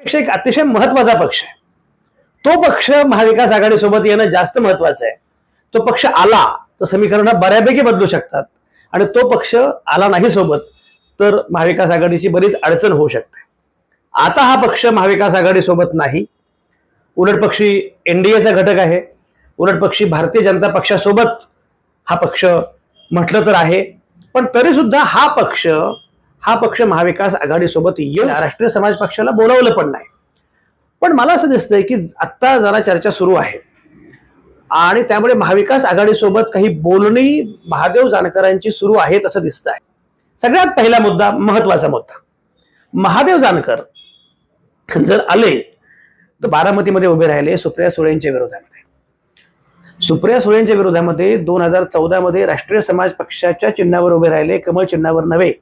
पेक्षा एक अतिशय महत्त्वाचा पक्ष आहे. तो पक्ष महाविकास आघाडीसोबत येणं जास्त महत्वाचं आहे. तो पक्ष आला तर समीकरणं बऱ्यापैकी बदलू शकतात. आणि तो पक्ष आला नाही सोबत तर महाविकास आघाडीची बरीच अडचण होऊ शकते. आता हा पक्ष महाविकास आघाडीसोबत नाही. उलट पक्षी एचा घटक आहे. उलट पक्षी भारतीय जनता पक्षासोबत हा पक्ष म्हटलं तर आहे. पण तरीसुद्धा हा पक्ष हा पक्ष महाविकास आघाडीसोबत येऊन राष्ट्रीय समाज पक्षाला बोलावलं पण नाही. पण मला असं दिसतंय की आत्ता जरा चर्चा सुरू आहे. आणि त्यामुळे महाविकास आघाडीसोबत काही बोलणी महादेव जानकरांची सुरू आहेत असं दिसत आहे सगळ्यात पहिला मुद्दा महत्त्वाचा मुद्दा. महादेव जानकर जर आले तर बारामतीमध्ये उभे राहिले सुप्रिया सुळेंच्या विरोधामध्ये. सुप्रिया सुळेंच्या विरोधामध्ये दोन हजार चौदामध्ये राष्ट्रीय समाज पक्षाच्या चिन्हावर उभे राहिले कमळ चिन्हावर नव्हे.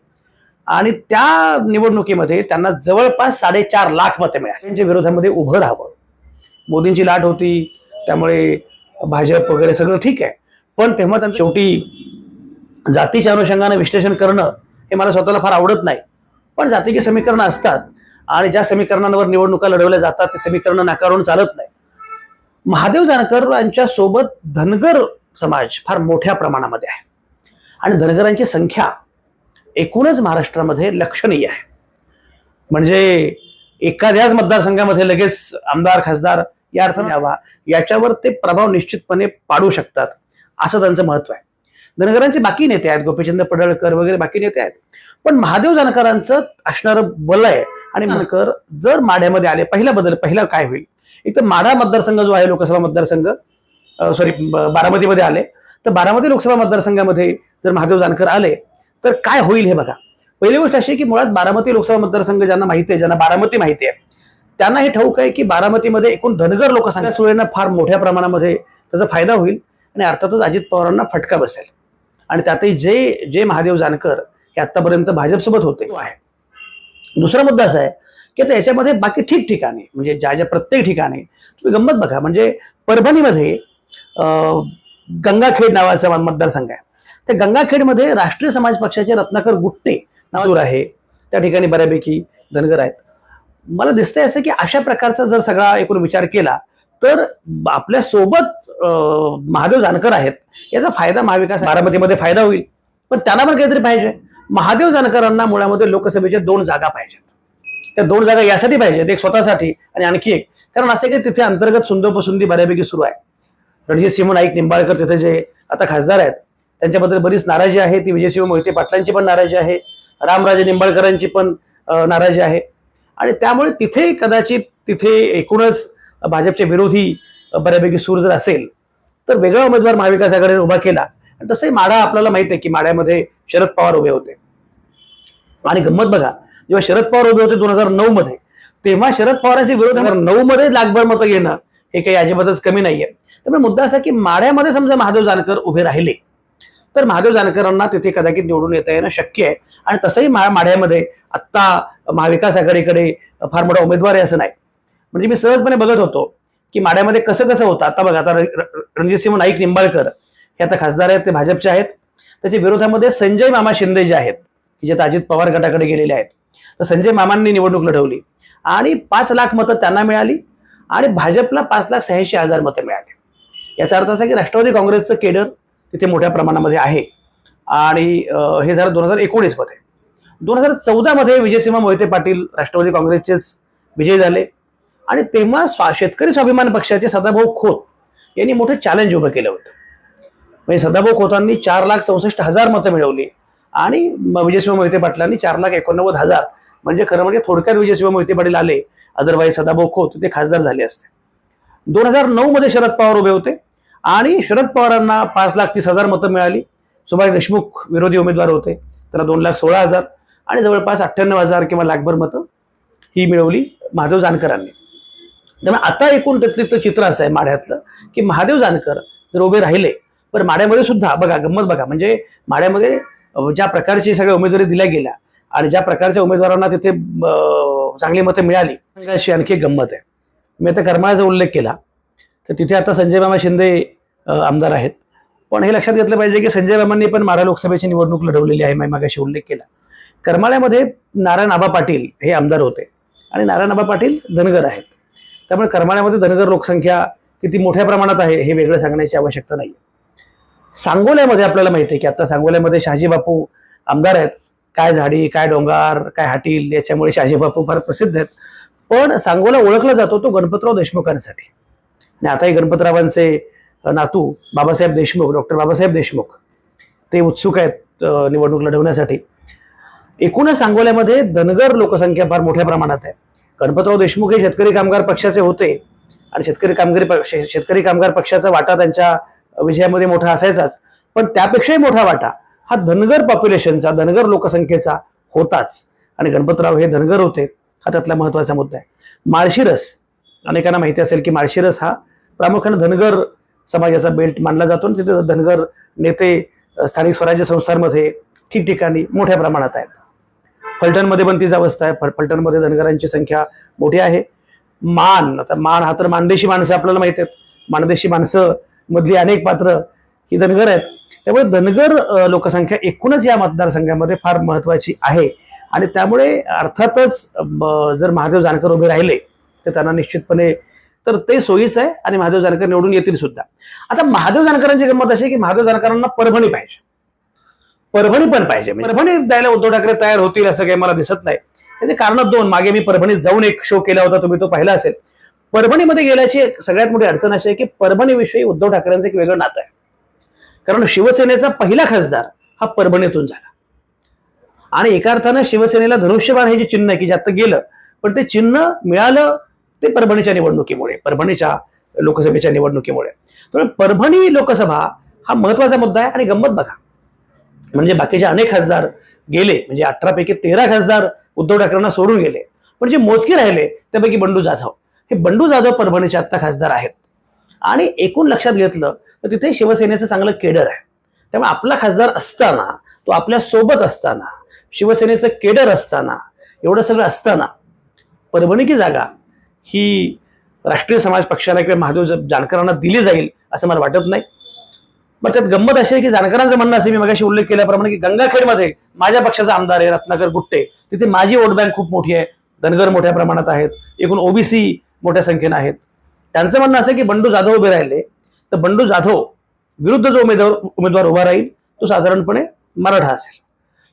आणि त्या निवडणुकीमध्ये त्यांना जवळपास साडेचार लाख मतं मिळाली. त्यांच्या विरोधामध्ये उभं राहावं. मोदींची लाट होती त्यामुळे भाजप वगैरे सगळं ठीक आहे. पण तेव्हा त्यांचं शेवटी जातीच्या अनुषंगाने विश्लेषण करणं हे मला स्वतःला फार आवडत नाही. पण जातीची समीकरणं असतात आणि ज्या समीकरणांवर निवडणुका लढवल्या जातात ते समीकरणं नाकारून चालत नाही. महादेव जानकर यांच्या सोबत धनगर समाज फार मोठ्या प्रमाणामध्ये आहे. आणि धनगरांची संख्या एकूणच महाराष्ट्रामध्ये लक्षणीय आहे. म्हणजे एखाद्याच मतदारसंघामध्ये लगेच आमदार खासदार या अर्थाने द्यावा याच्यावर ते प्रभाव निश्चितपणे पाडू शकतात असं त्यांचं महत्त्व आहे. धनगरांचे बाकी नेते आहेत गोपीचंद पडळकर वगैरे बाकी नेते आहेत. पण महादेव जानकरांचं असणारं बल आहे आणि जानकर जर माढ्यामध्ये आले पहिला बदल पहिला काय होईल? एक तर माढा मतदारसंघ जो आहे लोकसभा मतदारसंघ सॉरी बारामतीमध्ये आले. तर बारामती लोकसभा मतदारसंघामध्ये जर महादेव जानकर आले तर काय होईल हे बघा. पहिली गोष्ट अशी की मुळात बारामती लोकसभा मतदारसंघ ज्यांना माहिती आहे ज्यांना बारामती माहिती आहे त्यांना हे ठाऊक आहे की बारामतीमध्ये एकूण धनगर लोकसंख्या सुळेंना फार मोठ्या प्रमाणामध्ये त्याचा फायदा होईल आणि अर्थातच अजित पवारांना फटका बसेल. आणि त्यातही जे जे महादेव जानकर हे आत्तापर्यंत भाजपसोबत होते आहे. दुसरा मुद्दा असा आहे की आता याच्यामध्ये बाकी ठिकठिकाणी म्हणजे ज्या ज्या प्रत्येक ठिकाणी तुम्ही गंमत बघा म्हणजे परभणीमध्ये अं, गंगाखेड नावाचा मतदारसंघ आहे. त्या गंगाखेडमध्ये राष्ट्रीय समाज पक्षाचे रत्नाकर गुट्टे नावावर आहे. त्या ठिकाणी बऱ्यापैकी धनगर आहेत. मला दिसतंय असं की अशा प्रकारचा जर सगळा एकूण विचार केला तर आपल्यासोबत महादेव जानकर आहेत याचा फायदा महाविकास बारामतीमध्ये फायदा होईल. पण त्यांना पण काहीतरी पाहिजे. महादेव जानकरांना मुळामध्ये लोकसभेच्या दोन जागा पाहिजेत. त्या दोन जागा यासाठी पाहिजेत एक स्वतःसाठी आणि आणखी एक. कारण असं की तिथे अंतर्गत सुंदोपसुंदी बऱ्यापैकी सुरू आहे. रणजितसिंह नाईक निंबाळकर तिथे जे आता खासदार आहेत त्यांच्याबद्दल बरीच नाराजी आहे. ती विजयसिंह मोहिते पाटलांची पण नाराजी आहे. रामराजे निंबाळकरांची पण नाराजी आहे. आणि त्यामुळे तिथे कदाचित तिथे एकूणच भाजपचे विरोधी बऱ्यापैकी सूर जर असेल तर वेगळा उमेदवार महाविकास आघाडीने उभा केला. आणि तसंही माडा आपल्याला माहीत आहे की माड्यामध्ये शरद पवार उभे होते. आणि गंमत बघा जेव्हा शरद पवार उभे होते दोन हजार नऊ मध्ये तेव्हा शरद पवारांचे विरोध नऊ मध्ये लागभर मतं घेणं हे काही अजिबातच कमी नाहीये. त्यामुळे मुद्दा असा की माड्यामध्ये समजा महादेव जानकर उभे राहिले तर महादेव जानकरांना तिथे कदाचित निवडून येता येणं शक्य आहे. आणि तसंही मा माढ्यामध्ये आत्ता महाविकास आघाडीकडे फार मोठा उमेदवार आहे असं नाही. म्हणजे मी सहजपणे बघत होतो की माढ्यामध्ये कसं कसं होतं. आता बघा आता रणजितसिंह नाईक निंबाळकर हे आता खासदार आहेत ते भाजपचे आहेत. त्याच्या विरोधामध्ये संजय मामा शिंदे जे आहेत की जे अजित पवार गटाकडे गेलेले आहेत तर संजय मामांनी निवडणूक लढवली. आणि पाच लाख मतं त्यांना मिळाली आणि भाजपला पाच लाख शहाऐंशी हजार मतं मिळाली. याचा अर्थ असा की राष्ट्रवादी काँग्रेसचं केडर तिथे मोठ्या प्रमाणामध्ये आहे. आणि हे झालं दोन हजार एकोणीसमध्ये दोन हजार चौदामध्ये विजयसिंह मोहिते पाटील राष्ट्रवादी काँग्रेसचेच विजयी झाले. आणि तेव्हा स्वा शेतकरी स्वाभिमान पक्षाचे सदाभाऊ खोत यांनी मोठे चॅलेंज उभं केलं होतं. म्हणजे सदाभाऊ खोतांनी चार लाख चौसष्ट हजार मतं मिळवली. आणि म- विजयसिंह मोहिते पाटलांनी चार लाख एकोणनव्वद हजार. म्हणजे खरं म्हणजे थोडक्यात विजयसिंह मोहिते पाटील आले. अदरवाईज सदाभाऊ खोत ते खासदार झाले असते. दोन हजार नऊमध्ये शरद पवार उभे होते. आणि शरद पवारांना पाच लाख तीस हजार मतं मिळाली. सुभाष देशमुख विरोधी उमेदवार होते. त्याला दोन लाख सोळा हजार आणि जवळपास अठ्ठ्याण्णव हजार किंवा लाखभर मतं ही मिळवली महादेव जानकरांनी. त्यामुळे आता एकूण त्यातलं चित्र असं आहे माढ्यातलं की महादेव जानकर जर उभे राहिले पण माढ्यामध्ये सुद्धा बघा गंमत बघा. म्हणजे माढ्यामध्ये ज्या प्रकारची सगळ्या उमेदवारी दिल्या गेल्या आणि ज्या प्रकारच्या उमेदवारांना तिथे चांगली मतं मिळाली अशी आणखी एक गंमत आहे. मी आता कर्माळाचा उल्लेख केला. तर तिथे आता संजय मामा शिंदे आमदार आहेत. पण हे लक्षात घेतलं पाहिजे की संजय मामांनी पण मारा लोकसभेची निवडणूक लढवलेली आहे मी मागाशी उल्लेख केला. करमाळ्यामध्ये नारायण आबा पाटील हे आमदार होते आणि नारायणबा पाटील धनगर आहेत. त्यामुळे करमाळ्यामध्ये धनगर लोकसंख्या किती मोठ्या प्रमाणात आहे हे वेगळं सांगण्याची आवश्यकता नाही सांगोल्यामध्ये आपल्याला माहिती आहे की आता सांगोल्यामध्ये शहाजी बापू आमदार आहेत. काय झाडी काय डोंगर काय हाटील याच्यामुळे शहाजी बापू फार प्रसिद्ध आहेत. पण सांगोला ओळखला जातो तो गणपतराव देशमुखांसाठी. आणि आताही गणपतरावांचे नातू बाबासाहेब देशमुख डॉक्टर बाबासाहेब देशमुख ते उत्सुक आहेत निवडणूक लढवण्यासाठी. एकूणच सांगोल्यामध्ये धनगर लोकसंख्या फार मोठ्या प्रमाणात आहे. गणपतराव देशमुख हे शेतकरी कामगार पक्षाचे होते आणि शेतकरी कामगारी पक्ष शेतकरी कामगार पक्षाचा वाटा त्यांच्या विजयामध्ये मोठा असायचाच. पण त्यापेक्षाही मोठा वाटा हा धनगर पॉप्युलेशनचा धनगर लोकसंख्येचा होताच. आणि गणपतराव हे धनगर होते हा त्यातला महत्त्वाचा मुद्दा आहे. माळशिरस अनेकांना माहिती असेल की माळशिरस हा प्रामुख्याने धनगर समाजाचा बेल्ट मानला जातो आणि तिथे धनगर नेते स्थानिक स्वराज्य संस्थांमध्ये ठिकठिकाणी मोठ्या प्रमाणात आहेत. फलटणमध्ये पण तीच अवस्था आहे. फलटणमध्ये धनगरांची संख्या मोठी आहे. मान आता मान हा तर मानदेशी माणसं आपल्याला माहीत आहेत. मानदेशी माणसं मधली अनेक पात्र ही धनगर आहेत. त्यामुळे धनगर लोकसंख्या एकूणच या मतदारसंघामध्ये फार महत्वाची आहे. आणि त्यामुळे अर्थातच जर महादेव जानकर उभे राहिले तर त्यांना निश्चितपणे तर ते सोयीचं आहे आणि महादेव जानकर निवडून येतील सुद्धा. आता महादेव जानकरांची गंमत अशी की महादेव जानकरांना परभणी पाहिजे. परभणी पण पाहिजे. म्हणजे परभणी द्यायला उद्धव ठाकरे तयार होतील असं काही मला दिसत नाही. त्याचे कारण दोन. मागे मी परभणीत जाऊन एक शो केला होता तुम्ही तो पाहिला असेल. परभणीमध्ये गेल्याची सगळ्यात मोठी अडचण अशी आहे की परभणीविषयी उद्धव ठाकरेंचं एक वेगळं नातं आहे. कारण शिवसेनेचा पहिला खासदार हा परभणीतून झाला. आणि एका अर्थानं शिवसेनेला धनुष्यबाण हे जे चिन्ह आहे की जे आता गेलं पण ते चिन्ह मिळालं ते परभणीच्या निवडणुकीमुळे परभणीच्या लोकसभेच्या निवडणुकीमुळे. त्यामुळे परभणी लोकसभा हा महत्त्वाचा मुद्दा आहे आणि गंमत बघा. म्हणजे बाकीचे अनेक खासदार गेले म्हणजे अठरा पैकी तेरा खासदार उद्धव ठाकरेंना सोडून गेले. पण जे मोजके राहिले त्यापैकी बंडू जाधव. हे बंडू जाधव परभणीचे आत्ता खासदार आहेत. आणि एकूण लक्षात घेतलं तर तिथे शिवसेनेचं चांगलं केडर आहे. त्यामुळे आपला खासदार असताना तो आपल्यासोबत असताना शिवसेनेचं केडर असताना एवढं सगळं असताना परभणी की जागा ही राष्ट्रीय समाज पक्षाला किंवा महादेव जानकरांना दिली जाईल असं मला वाटत नाही. मग त्यात गंमत अशी आहे की जानकरांचं म्हणणं असे मी मगाशी उल्लेख केल्याप्रमाणे की गंगाखेडमध्ये माझ्या पक्षाचा आमदार आहे रत्नाकर गुट्टे. तिथे माझी वोट बँक खूप मोठी आहे धनगर मोठ्या प्रमाणात आहेत एकूण ओबीसी मोठ्या संख्येनं आहेत. त्यांचं म्हणणं असं की बंडू जाधव उभे राहिले तर बंडू जाधव विरुद्ध जो उमेदवार उमेदवार उभा राहील तो साधारणपणे मराठा असेल.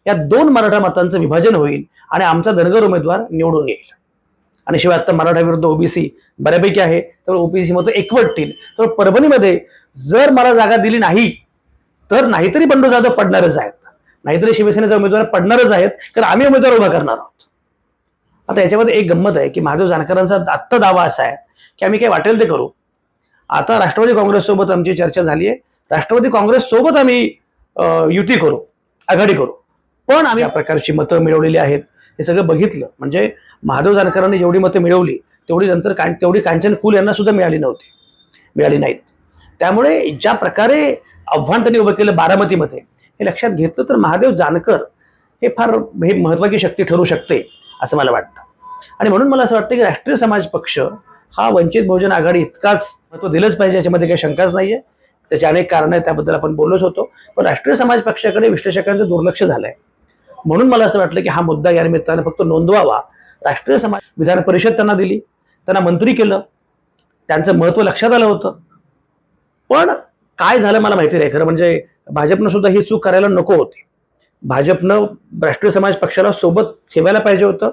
या दोन मराठा मतांचं विभाजन होईल आणि आमचा धनगर उमेदवार निवडून येईल. आणि शिवाय आता मराठा विरुद्ध ओबीसी बऱ्यापैकी आहे तर ओबीसी मतं एकवटतील तर परभणीमध्ये जर मला जागा दिली नाही तर नाहीतरी बंडू जाधव पडणारच आहेत. नाहीतरी शिवसेनेचा उमेदवार पडणारच आहेत कारण आम्ही उमेदवार उभा करणार आहोत. आता याच्यामध्ये एक गंमत आहे की महादेव जानकरांचा आत्ता दावा असा आहे की आम्ही काय वाटेल ते करू. आता राष्ट्रवादी काँग्रेससोबत आमची चर्चा झाली आहे. राष्ट्रवादी काँग्रेससोबत आम्ही युती करू आघाडी करू. पण आम्ही या प्रकारची मतं मिळवलेली आहेत. हे सगळं बघितलं. म्हणजे महादेव जानकरांनी जेवढी मतं मिळवली तेवढी नंतर कां तेवढी कांचन कुल यांना सुद्धा मिळाली नव्हती. मिळाली नाहीत. त्यामुळे ज्या प्रकारे आव्हान त्यांनी उभं केलं बारामतीमध्ये हे लक्षात घेतलं तर महादेव जानकर हे फार हे महत्वाची शक्ती ठरू शकते असं मला वाटतं. आणि म्हणून मला असं वाटतं की राष्ट्रीय समाज पक्ष हा वंचित बहुजन आघाडी इतकाच महत्त्व दिलंच पाहिजे याच्यामध्ये काही शंकाच नाही आहे त्याची अनेक कारणं आहेत त्याबद्दल आपण बोललोच होतो. पण राष्ट्रीय समाज पक्षाकडे विश्लेषकांचं दुर्लक्ष झालं आहे म्हणून मला असं वाटलं की हा मुद्दा या निमित्तानं फक्त नोंदवावा. राष्ट्रीय समाज विधान परिषद त्यांना दिली. त्यांना मंत्री केलं. त्यांचं महत्त्व लक्षात आलं होतं. पण काय झालं मला माहिती नाही. खरं म्हणजे भाजपनं सुद्धा ही चूक करायला नको होती. भाजपनं राष्ट्रीय समाज पक्षाला सोबत ठेवायला पाहिजे होतं.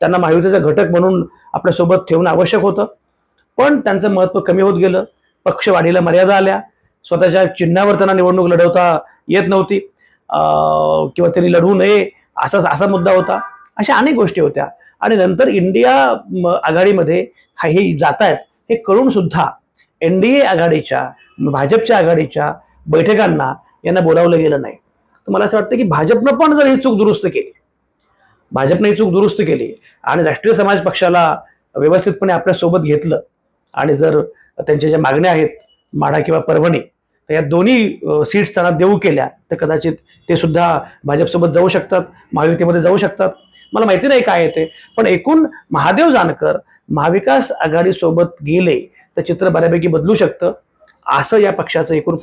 त्यांना महायुतीचा घटक म्हणून आपल्यासोबत ठेवणं आवश्यक होतं. पण त्यांचं महत्त्व कमी होत गेलं. पक्ष वाढीला मर्यादा आल्या. स्वतःच्या चिन्हावर त्यांना निवडणूक लढवता येत नव्हती. किंवा त्यांनी लढवू नये असा असा मुद्दा होता. अशा अनेक गोष्टी होत्या. आणि नंतर इंडिया आघाडीमध्ये हे जात आहेत हे कळून सुद्धा एन डी ए आघाडीच्या भाजपच्या आघाडीच्या बैठकांना यांना बोलावलं गेलं नाही. तर मला असं वाटतं की भाजपनं पण जर ही चूक दुरुस्त केली भाजपने ही चूक दुरुस्त केली आणि राष्ट्रीय समाज पक्षाला व्यवस्थितपणे आपल्यासोबत घेतलं आणि जर त्यांच्या ज्या मागण्या आहेत माढा किंवा परभणी तर या दोन्ही सीट्स त्यांना देऊ केल्या. तर कदाचित ते सुद्धा भाजपसोबत जाऊ शकतात महायुतीमध्ये जाऊ शकतात. मला माहिती नाही काय येते पण एकूण महादेव जानकर महाविकास आघाडीसोबत गेले तर चित्र बऱ्यापैकी बदलू शकतं. असं या पक्षाचं एकूण